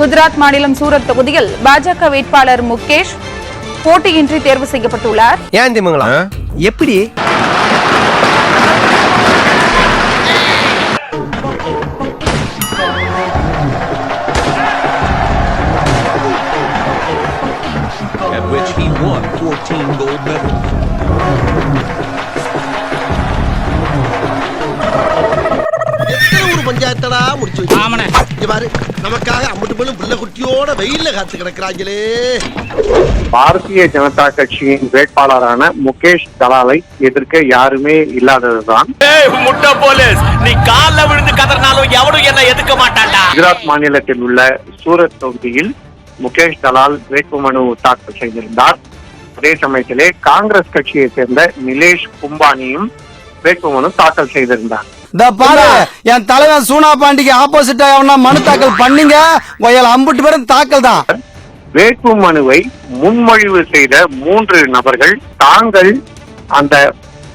குஜராத் மாநிலம் சூரத் தொகுதியில் பாஜக வேட்பாளர் முகேஷ் போட்டியின்றி தேர்வு செய்யப்பட்டுள்ளார். ஏன் திமுங்களா? எப்படி? At which he won 14 gold medals. எத்தனை ஒரு பஞ்சாயத்தடா முடிச்சு வச்சு. இங்க பாரு நமக்காக குட்டியோட வெயில்ல காத்து கிடக்குறாங்களே. பாரதிய ஜனதா கட்சியின் வேட்பாளரான முகேஷ் தலாலை எதிர்க்க யாருமே இல்லாததுதான். முட்டை போலீஸ் நீ கால்ல விழுந்து கதறினாலும் எவனும் என்ன எதுக்க மாட்டான்டா. குஜராத் மாநிலத்தில் உள்ள சூரத் தொகுதியில் முகேஷ் தலால் வேட்புமனு தாக்கல் செய்திருந்தார். அதே சமயத்திலே காங்கிரஸ் கட்சியை சேர்ந்த நிலேஷ் கும்பானியும் வேட்புமனு தாக்கல் செய்திருந்தார். இந்த பாரு என் தலைவன் சூனா பாண்டிக்கு ஆப்போசிட்டா எவனா மனு தாக்கல் பண்ணீங்க? ஒயல் அம்புட்டு பேரும் தாக்கல் தான். வேட்பு மனுவை முன்மொழிவு செய்த மூன்று நபர்கள் தாங்கள் அந்த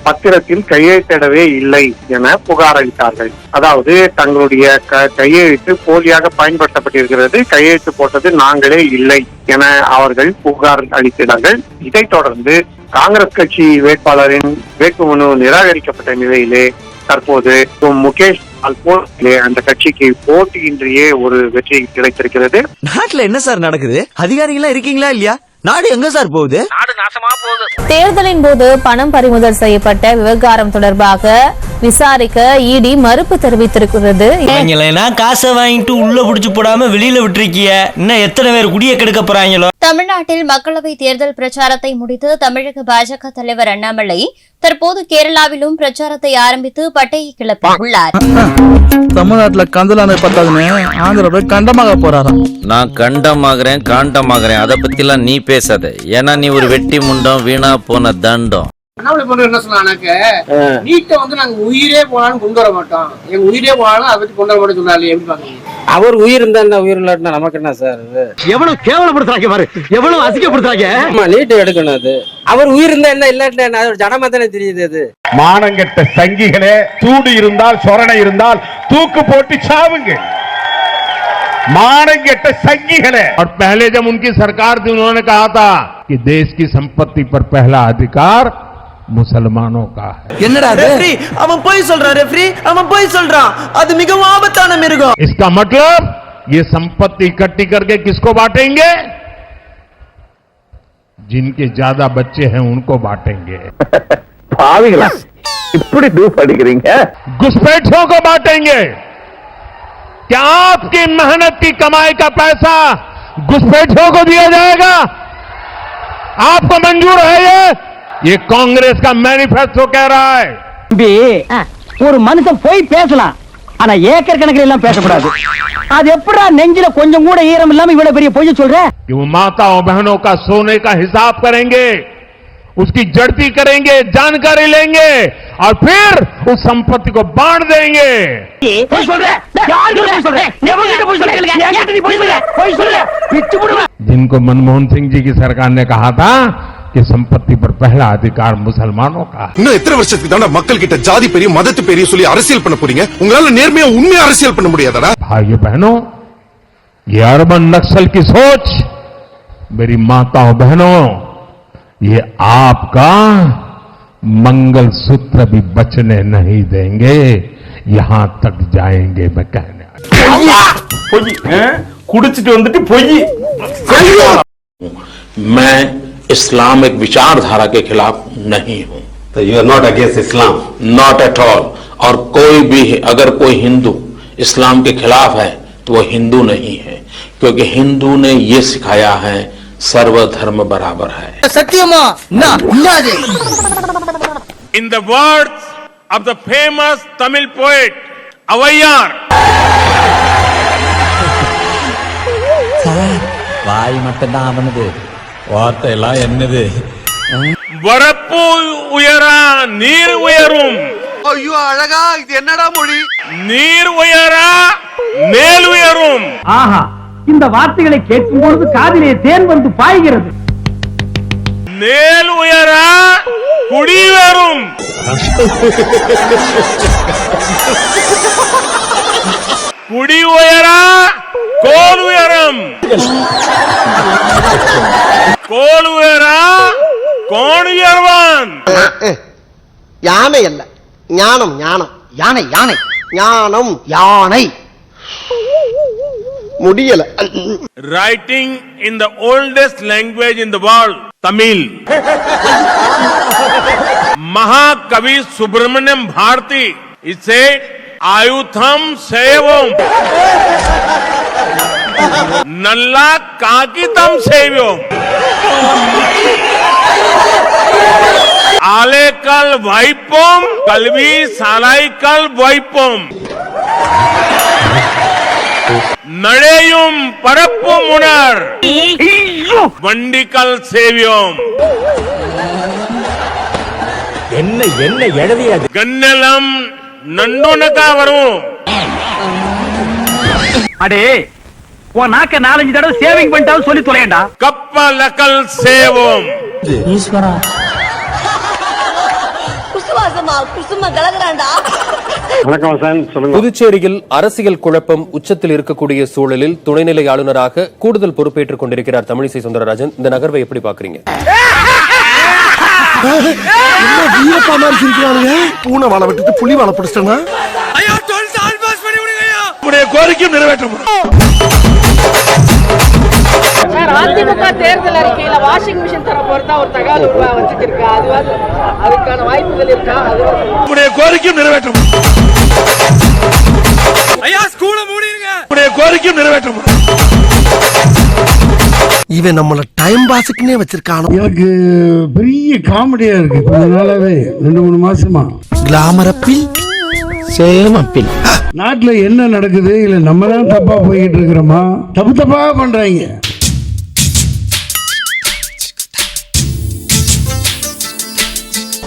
பத்திரத்தில் கையெழுத்திடவே இல்லை என புகார் அளித்தார்கள் அதாவது தங்களுடைய க- கையெழுத்து போலியாக பயன்படுத்தப்பட்டிருக்கிறது. கையெழுத்து போட்டது நாங்களே இல்லை என அவர்கள் புகார் அளித்தார்கள் இதைத் தொடர்ந்து காங்கிரஸ் கட்சி வேட்பாளரின் வேட்புமனு நிராகரிக்கப்பட்ட நிலையிலே தற்போது முகேஷ் அந்த கட்சிக்கு போட்டியின்றியே ஒரு வெற்றி கிடைத்திருக்கிறது. நாட்டுல என்ன சார் நடக்குது? அதிகாரிகளா இருக்கீங்களா இல்லையா? நாடு எங்க சார் போகுது. தேர்தலின் போது பணம் பறிமுதல் செய்யப்பட்ட விவகாரம் தொடர்பாக விசாரிக்க இடி மறுப்பு தெரிவித்திருக்கிறது. காசை வாங்கிட்டு உள்ள புடிச்சு போடாம வெளியில விட்டுருக்கிய? இன்னும் எத்தனை பேர் குடிய கெடுக்க போறாங்களோ? தமிழ்நாட்டில் மக்களவை தேர்தல் பிரச்சாரத்தை முடித்து தமிழக பாஜக தலைவர் அண்ணாமலை தற்போது கேரளாவிலும் பிரச்சாரத்தை ஆரம்பித்து பட்டையை கிளப்பியுள்ளார். தமிழ்நாட்டுல கந்தலான பத்தாதுன்னு ஆந்திராவில கண்டமாக போறாராம். நான் கண்டமாகறேன் காண்டமாகறேன். அதை பத்திலாம் நீ பேசாத. ஏன்னா நீ ஒரு வெட்டி முண்டம் வீணா போன தண்டம். அண்ணாமலை போன்ற என்ன சொன்னாக்க நீட்டை வந்து நாங்க உயிரே போனாலும் கொண்டு வர மாட்டோம் எங்க உயிரே போனாலும் அதை பத்தி கொண்டு வர மாட்டோம் சொன்னாலே எப்படி பாக்குறீங்க அவர் உயிர் இருந்தா என்ன உயிர் இல்லாட்டினா நமக்கு என்ன சார் எவ்வளவு கேவலப்படுத்துறாங்க பாரு எவ்வளவு அசிங்கப்படுத்துறாங்க ஆமா நீட்டு எடுக்கணும் அது அவர் உயிர் இருந்தா என்ன இல்லாட்டினா என்ன அது ஒரு ஜனமா தானே தெரியுது அது மானங்கெட்ட சங்கிகளே சூடு இருந்தால் சொரணை இருந்தால் தூக்கு போட்டு சாவுங்க மானங்கெட்ட சங்கிகளே और पहले जब उनकी सरकार थी उन्होंने कहा था कि देश की संपत्ति पर पहला अधिकार मुसलमानों का है என்னடா அது அவன் போய் சொல்றான் ரெஃப்ரி அவன் போய் சொல்றான் அது மிகவும் ஆபத்தான மிருகம் इसका मतलब ये संपत्ति इकट्ठी करके किसको बांटेंगे जिनके ज्यादा बच्चे हैं उनको बांटेंगे பாவிகளா இப்படி டூப் அடிக்கிறீங்க घुसपैठियों को बांटेंगे क्या आपकी मेहनत की कमाई का पैसा घुसपैठियों को दिया जाएगा आपको मंजूर है ये ये कांग्रेस का मैनिफेस्टो कह रहा है ஒரு மனுஷன் போய் பேசலாம் ஆனா ஏக்கர் கணக்கில் எல்லாம் பேசக்கூடாது அது எப்படா நெஞ்சில கொஞ்சம் கூட ஈரம் இல்லாம இவ்வளவு பெரிய பொய்ய சொல்ற कि वो माताओं बहनों का सोने का हिसाब करेंगे उसकी जड़ती करेंगे जानकारी लेंगे और फिर उस संपत्ति को बांट देंगे பொய் சொல்ற யாருக்கு பொய் சொல்ற எவங்கிட்ட பொய் சொல்ற என்கிட்ட நீ பொய் சொல்ற பொய் சொல்ற பிச்சு புடுவேன் जिनको मनमोहन सिंह जी की सरकार ने कहा था कि संपत्ति पर पहला अधिकार मुसलमानों का है இன்னும் எத்தனை வருஷத்துக்கு தானே மக்கள் கிட்ட ஜாதி பெரிய மதத்து பெரிய சொல்லி அரசியல் பண்ண போறீங்க உங்களால நேர்மையா உண்மையா அரசியல் பண்ண முடியாதடா भाइयों बहनों ये अरबन नक्सल की सोच मेरी माताओं बहनों ये आपका मंगल सूत्र भी बचने नहीं देंगे यहां तक जाएंगे मैं कहने குடிச்சிட்டு வந்துட்டு பொய் मैं इस्लामिक विचारधारा के खिलाफ नहीं हूं you are not against Islam not at all और कोई भी अगर कोई हिंदू इस्लाम के खिलाफ है तो वो हिंदू नहीं है क्योंकि हिंदू ने ये सिखाया है सर्वधर्म बराबर है சத்தியமா In the words of the famous Tamil poet Avaiyar, வாய் மட்டும் தான் அவனது வார்த்தை எல்லாம் என்னது? வரப்பு உயரா நீர் உயரும். ஐயோ அழகா இது என்னடா மொழி? நீர் உயரா மேல் உயரும். ஆஹா இந்த வார்த்தைகளை கேட்கும் பொழுது காதிலே தேன் வந்து பாய்கிறது. மேல் உயரா குடி வரும். குடி உயரா கோல் உயரம். கோலுவேரா கோணியர்வான். யானை அல்ல. ஞானம் ஞானம். யானை யானை. ஞானம். யானை. முடியல. Writing in the oldest language in the world Tamil மகாகவி சுப்பிரமணியம் பாரதி இசே ஆயுதம் சேவம் నల్లా కాగితం సేవ్యం ఆలేకల్ వైపం కల్వి సాలాయికల్ వైపం நழையும் பரப்பு முனர் வண்டிக்கல் சேவியோம் என்ன என்ன எழுதியது கண்ணலம் நன்னொன்னக்கா வரும் அடே உன் நாக்க நாலஞ்சு தடவை சேவிங் பண்ணிட்டாலும் சொல்லி தொலையண்டா. கப்பலக்கல் சேவோம். சொல்லுங்க. புதுச்சேரியில் அரசியல் குழப்பம் உச்சத்தில் இருக்கக்கூடிய சூழலில் துணைநிலை ஆளுநராக கூடுதல் பொறுப்பேற்றுக் கொண்டிருக்கிறார் தமிழிசை சுந்தரராஜன். இந்த நகர்வை எப்படி பாக்குறீங்க பூனை வாழை விட்டுட்டு புலி வாழை பிடிச்சிட்டா கோரிக்கையும் நிறைவேற்ற சார் அதிமுக தேர்தல் அறிக்கையில வாஷிங் மிஷின் தர போறதா ஒரு தகவல் உருவா வந்துட்டு இருக்கா அது அதுக்கான வாய்ப்புகள் இருக்கா? அது கோரிக்கையும் நிறைவேற்ற ஐயா ஸ்கூல மூடிருங்க. கோரிக்கையும் நிறைவேற்ற இவன் நம்மள டைம் பாஸுக்குன்னே வச்சிருக்கானோ? எனக்கு பெரிய காமெடியா இருக்கு. கொஞ்ச நாளாவே ரெண்டு மூணு மாசமா. கிளாமரப்பில் சேமப்பில் நாட்டுல என்ன நடக்குது? இல்ல நம்ம தான் தப்பா போய்கிட்டு இருக்கிறோமா? தப்பு தப்பா பண்றாங்க.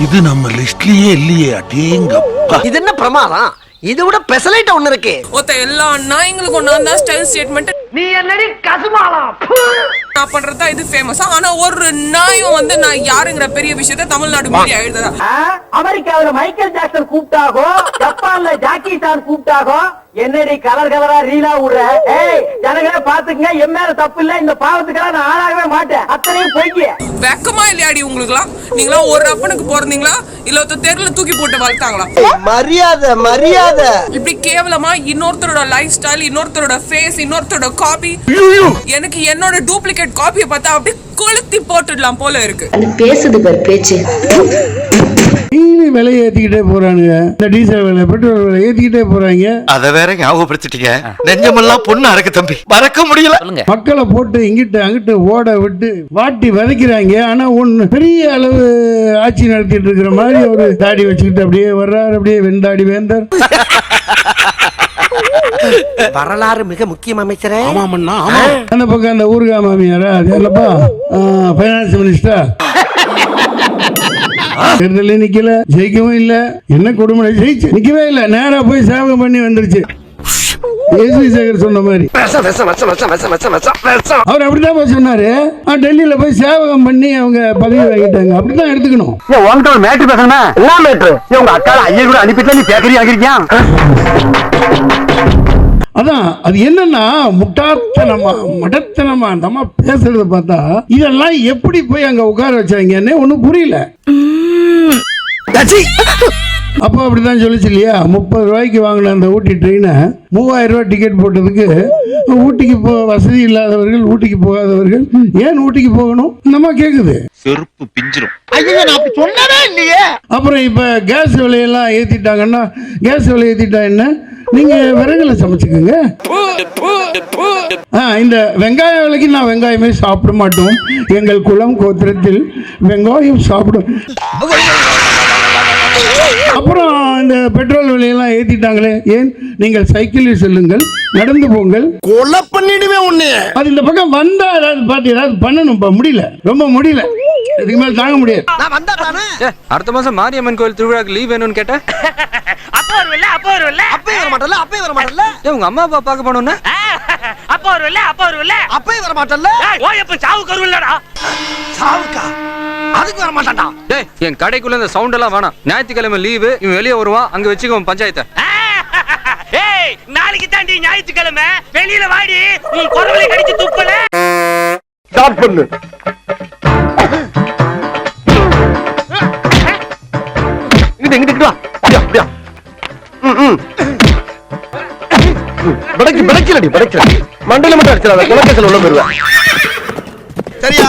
இது நம்ம லிஸ்ட்லயே இல்லையே அடேங்கப்பா. இது என்ன பிரமாதம்? இதை விட பெசலைட் ஒண்ணு இருக்கு. ஒத்த எல்லா நாய்ங்களுக்கும் நான் தான் ஸ்டைல் ஸ்டேட்மெண்ட் நீ என்னடி கசுமாலா? நான் பண்றதா இது ஃபேமஸ் ஆனா ஒரு நாயும் வந்து நான் யாருங்கிற பெரிய விஷயத்த தமிழ்நாடு மீடியா எழுதுறா. அமெரிக்காவில மைக்கேல் ஜாக்சன் கூப்பிட்டாகோ ஜப்பான்ல ஜாக்கி சான் கூப்பிட்டாகோ என்னடி கலர் கலரா ரீலா விடுற ஏய் ஜனங்களே பாத்துக்கங்க என் மேல தப்பு இல்ல. இந்த பாவத்துக்கெல்லாம் நான் ஆளாகவே மாட்டேன். அத்தனையும் பொய்க்கு. வெக்கமா இல்லையாடி உங்களுக்குலாம் நீங்களாம் ஒரு அப்பனுக்கு பிறந்தீங்களா? இல்ல ஒருத்தர் தெருல தூக்கி போட்டு வளர்த்தாங்களா? மரியாதை மரியாதை. இப்படி கேவலமா இன்னொருத்தரோட லைஃப் ஸ்டைல் இன்னொருத்தரோட ஃபேஸ் இன்னொருத்தரோட காப்பி எனக்கு என்னோட டூப்ளிகேட் காப்பியை பார்த்தா அப்படியே கொளுத்தி போட்டுடலாம் போல இருக்கு. பேசுது பாரு பேச்சு. டெய்லி விலையை ஏத்திக்கிட்டே போறானுங்க. இந்த டீசல் விலை பெட்ரோல் விலை ஏத்திக்கிட்டே போறாங்க. அத வேற ஞாபகப்படுத்திட்டீங்க. நெஞ்சமெல்லாம் பொண்ணு அறக்கு தம்பி. மறக்க முடியல. மக்களை போட்டு இங்கிட்டு அங்கிட்டு ஓட விட்டு வாட்டி விதைக்கிறாங்க. ஆனா ஒண்ணு பெரிய அளவு ஆட்சி நடத்திட்டு இருக்கிற மாதிரி ஒரு தாடி வச்சுக்கிட்டு அப்படியே வர்றாரு. அப்படியே வெண்டாடி வேந்தர். வரலாறு மிக முக்கியம் அமைச்சரே. அந்த பக்கம் அந்த ஊருகா மாமியாரா? அது என்னப்பா? பைனான்ஸ் மினிஸ்டர் தேர்தல நிக்கல ஜெயிக்கவும் இல்ல. என்ன கொடுமை ஜெயிச்சு நிக்கவே இல்ல. நேரா போய் சேவகம் பண்ணி வந்துருச்சு. சொன்ன மாதிரி. அவர் அப்படிதான் போய் சொன்னாரு. டெல்லியில போய் சேவகம் பண்ணி அவங்க பதவி வாங்கிட்டாங்க. அப்படிதான் எடுத்துக்கணும். உன்கிட்ட ஒரு மேட்ரு பேசணும்? என்ன உங்க அக்கால ஐயர் கூட அனுப்பிட்டு நீ பேக்கரி அதான் அது என்னன்னா முட்டாத்தனமா மடத்தனமா அந்த அம்மா பேசுறத பார்த்தா இதெல்லாம் எப்படி போய் அங்க உட்கார வச்சாங்கன்னு ஒண்ணும் புரியல. அப்போ அப்படிதான் சொல்லிச்சு இல்லையா? முப்பது ரூபாய்க்கு வாங்கின அந்த ஊட்டி ட்ரெயினை மூவாயிரம் ரூபாய் டிக்கெட் போட்டதுக்கு ஊட்டிக்கு போ வசதி இல்லாதவர்கள் ஊட்டிக்கு போகாதவர்கள் ஏன் ஊட்டிக்கு போகணும்? நம்ம கேக்குது. செருப்பு பிஞ்சிரும். அப்புறம் இப்ப கேஸ் விலையெல்லாம் ஏத்திட்டாங்கன்னா கேஸ் விலை ஏத்திட்டா என்ன? நீங்க விறகுல சமைச்சுக்கோங்க. இந்த வெங்காய விலைக்கு நான் வெங்காயமே சாப்பிட மாட்டோம். எங்கள் குளம் கோத்திரத்தில் வெங்காயம் சாப்பிடும். இந்த பெட்ரோல் விலையெல்லாம் ஏத்திட்டாங்களே? ஏன்? நீங்கள் சைக்கிளில் செல்லுங்கள் நடந்து போங்கள். கொலை பண்ணிடுவேன் உன்னை. அது இந்த பக்கம் வந்தா ஏதாவது பார்த்து ஏதாவது பண்ணணும்ப்பா முடியல. ரொம்ப முடியல. இதுக்கு மேல தாங்க முடியாது. நான் வந்தா தானே? அடுத்த மாசம் மாரியம்மன் கோயில் திருவிழாக்கு லீவ் வேணும்னு கேட்டேன் அப்ப வருவல்ல அப்ப வருவல்ல. அப்பயே வர மாட்டல்ல அப்பயே வர மாட்டல்ல. ஏன் உங்க அம்மா அப்பா பார்க்க போனோம்னா அப்ப வருவல்ல அப்ப வருவல்ல. அப்பயே வர மாட்டல்ல. ஓய் அப்ப சாவுக்கு வருவல்லடா சாவுக்கா? அதுக்கு வர மாட்டான்டா. டேய் என் கடைக்குள்ள இந்த சவுண்ட் எல்லாம் வேணாம். ஞாயிற்றுக்கிழமை லீவு இவன் வெளியே வருவான் அங்க வச்சுக்கோ பஞ்சாயத்தை. ஏய் நாளைக்கு தாண்டி ஞாயிற்றுக்கிழமை? வெளியில வாடி உன் குரவலை கடிச்சு துப்பல. ஸ்டார்ட் பண்ணு. இங்கிட்டு இங்கிட்டு வா. அப்படியா அப்படியா. ம், ம். படைக்கு படைக்கலடி படைக்கல மண்டையில மட்டும் அடிச்சிடாத குலக்கேசல் உள்ள போயிருவேன். சரியா?